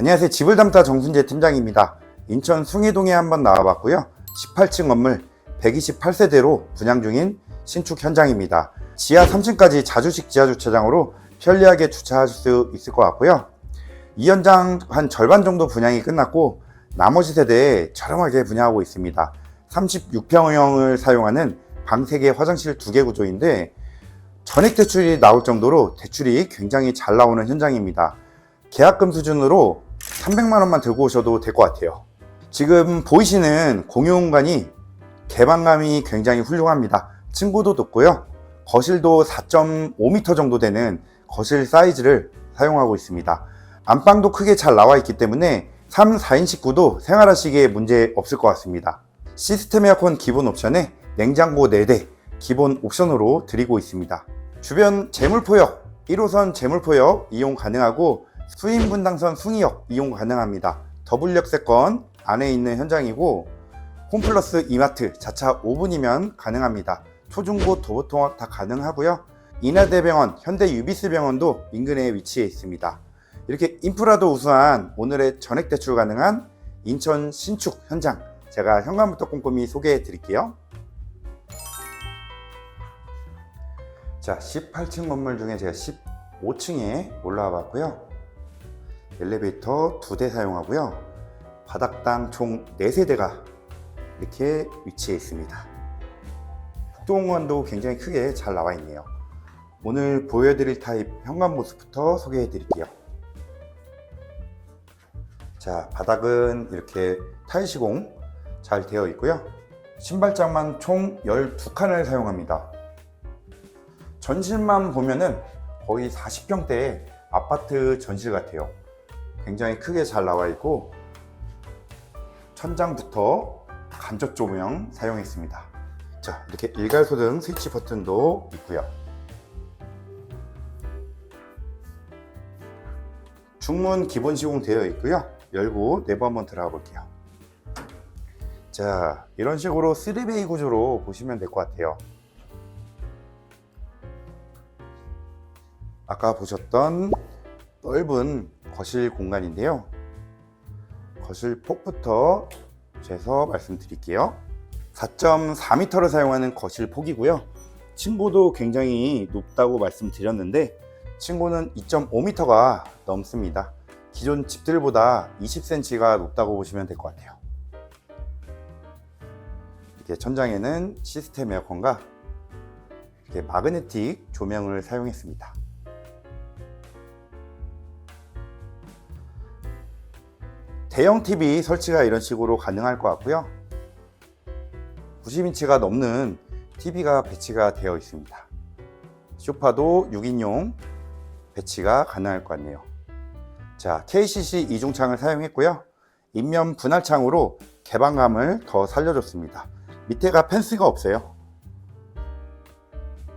안녕하세요. 집을 담다 정순재 팀장입니다. 인천 숭이동에 한번 나와봤고요. 18층 건물 128세대로 분양 중인 신축 현장입니다. 지하 3층까지 자주식 지하 주차장으로 편리하게 주차하실 수 있을 것 같고요. 이 현장 한 절반 정도 분양이 끝났고 나머지 세대에 저렴하게 분양하고 있습니다. 36평형을 사용하는 방 3개, 화장실 2개 구조인데 전액 대출이 나올 정도로 대출이 굉장히 잘 나오는 현장입니다. 계약금 수준으로 300만 원만 들고 오셔도 될 것 같아요. 지금 보이시는 공용 공간이 개방감이 굉장히 훌륭합니다. 층고도 높고요. 거실도 4.5m 정도 되는 거실 사이즈를 사용하고 있습니다. 안방도 크게 잘 나와 있기 때문에 3, 4인 식구도 생활하시기에 문제 없을 것 같습니다. 시스템 에어컨 기본 옵션에 냉장고 4대 기본 옵션으로 드리고 있습니다. 주변 재물포역, 1호선 재물포역 이용 가능하고 수인 분당선 숭이역 이용 가능합니다. 더블 역세권 안에 있는 현장이고 홈플러스 이마트 자차 5분이면 가능합니다. 초중고 도보통합 다 가능하고요. 인하대병원, 현대 유비스병원도 인근에 위치해 있습니다. 이렇게 인프라도 우수한 오늘의 전액 대출 가능한 인천 신축 현장 제가 현관부터 꼼꼼히 소개해 드릴게요. 자, 18층 건물 중에 제가 15층에 올라와 봤고요. 엘리베이터 두 대 사용하고요. 바닥당 총 4세대가 이렇게 위치해 있습니다. 북동원도 굉장히 크게 잘 나와 있네요. 오늘 보여드릴 타입 현관 모습부터 소개해 드릴게요. 자, 바닥은 이렇게 타일 시공 잘 되어 있고요. 신발장만 총 12칸을 사용합니다. 전실만 보면은 거의 40평대 아파트 전실 같아요. 굉장히 크게 잘 나와 있고 천장부터 간접 조명 사용했습니다. 자, 이렇게 일괄소등 스위치 버튼도 있고요. 중문 기본 시공 되어 있고요. 열고 내부 한번 들어가 볼게요. 자, 이런 식으로 3베이 구조로 보시면 될 것 같아요. 아까 보셨던 넓은 거실 공간인데요. 거실 폭부터 재서 말씀드릴게요. 4.4m를 사용하는 거실 폭이고요. 층고도 굉장히 높다고 말씀드렸는데 층고는 2.5m가 넘습니다. 기존 집들보다 20cm가 높다고 보시면 될 것 같아요. 이렇게 천장에는 시스템 에어컨과 이렇게 마그네틱 조명을 사용했습니다. 대형 TV 설치가 이런 식으로 가능할 것 같고요. 90인치가 넘는 TV가 배치가 되어 있습니다. 소파도 6인용 배치가 가능할 것 같네요. 자, KCC 이중창을 사용했고요. 인면 분할창으로 개방감을 더 살려줬습니다. 밑에가 펜스가 없어요.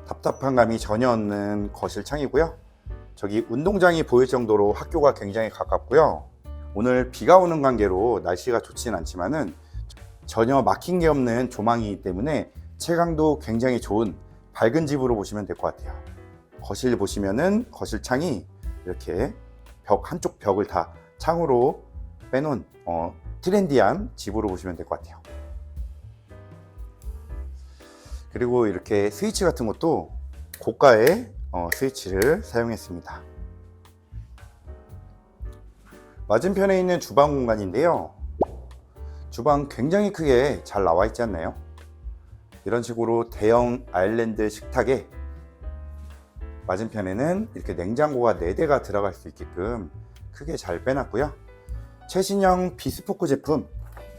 답답한 감이 전혀 없는 거실 창이고요. 저기 운동장이 보일 정도로 학교가 굉장히 가깝고요. 오늘 비가 오는 관계로 날씨가 좋지는 않지만은 전혀 막힌 게 없는 조망이기 때문에 채광도 굉장히 좋은 밝은 집으로 보시면 될 것 같아요. 거실 보시면은 거실 창이 이렇게 벽 한쪽 벽을 다 창으로 빼놓은 어, 트렌디한 집으로 보시면 될 것 같아요. 그리고 이렇게 스위치 같은 것도 고가의 어, 스위치를 사용했습니다. 맞은편에 있는 주방 공간인데요. 주방 굉장히 크게 잘 나와 있지 않나요? 이런 식으로 대형 아일랜드 식탁에 맞은편에는 이렇게 냉장고가 4대가 들어갈 수 있게끔 크게 잘 빼놨고요. 최신형 비스포크 제품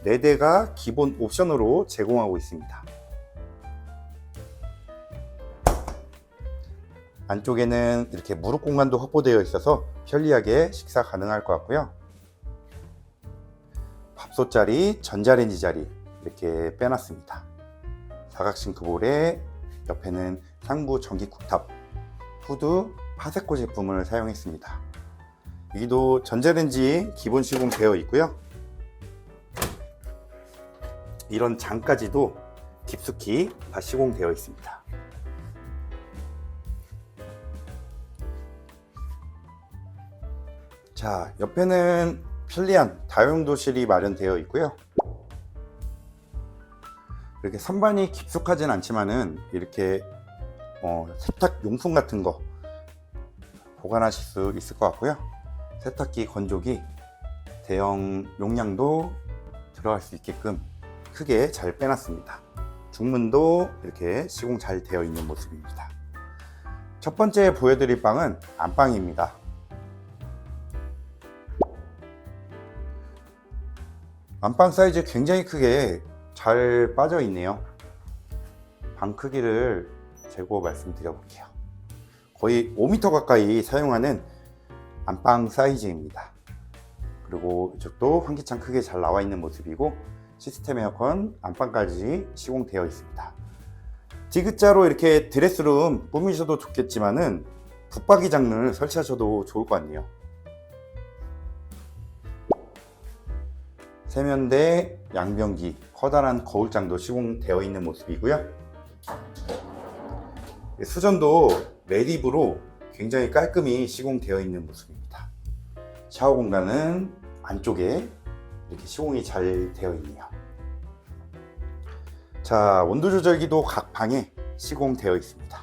4대가 기본 옵션으로 제공하고 있습니다. 안쪽에는 이렇게 무릎 공간도 확보되어 있어서 편리하게 식사 가능할 것 같고요. 밥솥 자리, 전자레인지 자리 이렇게 빼놨습니다. 사각 싱크볼에 옆에는 상부 전기 쿡탑, 후드 파세코 제품을 사용했습니다. 여기도 전자레인지 기본 시공 되어 있고요. 이런 장까지도 깊숙이 다 시공되어 있습니다. 자, 옆에는 편리한 다용도실이 마련되어 있고요. 이렇게 선반이 깊숙하진 않지만은 이렇게 어, 세탁 용품 같은 거 보관하실 수 있을 것 같고요. 세탁기 건조기 대형 용량도 들어갈 수 있게끔 크게 잘 빼놨습니다. 중문도 이렇게 시공 잘 되어 있는 모습입니다. 첫 번째 보여드릴 방은 안방입니다. 안방 사이즈 굉장히 크게 잘 빠져 있네요. 방 크기를 재고 말씀드려 볼게요. 거의 5m 가까이 사용하는 안방 사이즈입니다. 그리고 이쪽도 환기창 크게 잘 나와 있는 모습이고 시스템 에어컨 안방까지 시공되어 있습니다. 디귿자로 이렇게 드레스룸 꾸미셔도 좋겠지만은 붙박이 장을 설치하셔도 좋을 것 같네요. 세면대, 양변기, 커다란 거울장도 시공되어 있는 모습이고요. 수전도 레디브로 굉장히 깔끔히 시공되어 있는 모습입니다. 샤워 공간은 안쪽에 이렇게 시공이 잘 되어 있네요. 자, 온도 조절기도 각 방에 시공되어 있습니다.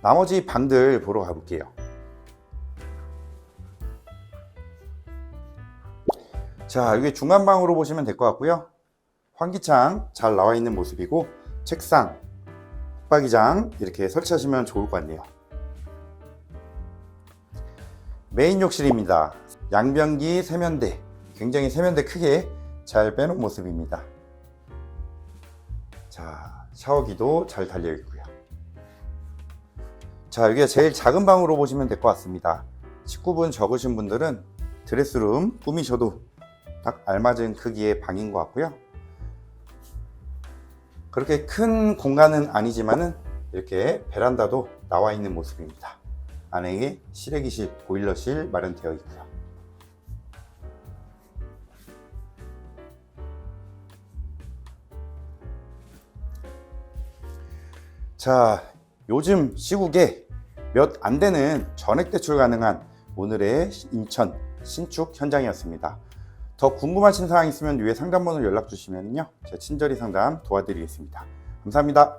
나머지 방들 보러 가볼게요. 자, 이게 중간방으로 보시면 될 것 같고요. 환기창 잘 나와 있는 모습이고, 책상, 붙박이장 이렇게 설치하시면 좋을 것 같네요. 메인 욕실입니다. 양변기 세면대, 굉장히 세면대 크게 잘 빼놓은 모습입니다. 자, 샤워기도 잘 달려 있고요. 자, 여기가 제일 작은 방으로 보시면 될 것 같습니다. 19분 적으신 분들은 드레스룸 꾸미셔도 딱 알맞은 크기의 방인 것 같고요. 그렇게 큰 공간은 아니지만은 이렇게 베란다도 나와 있는 모습입니다. 안에 실외기실, 보일러실 마련되어 있고요. 자, 요즘 시국에 몇 안 되는 전액 대출 가능한 오늘의 인천 신축 현장이었습니다. 더 궁금하신 사항 있으면 위에 상담번호 연락 주시면요. 제가 친절히 상담 도와드리겠습니다. 감사합니다.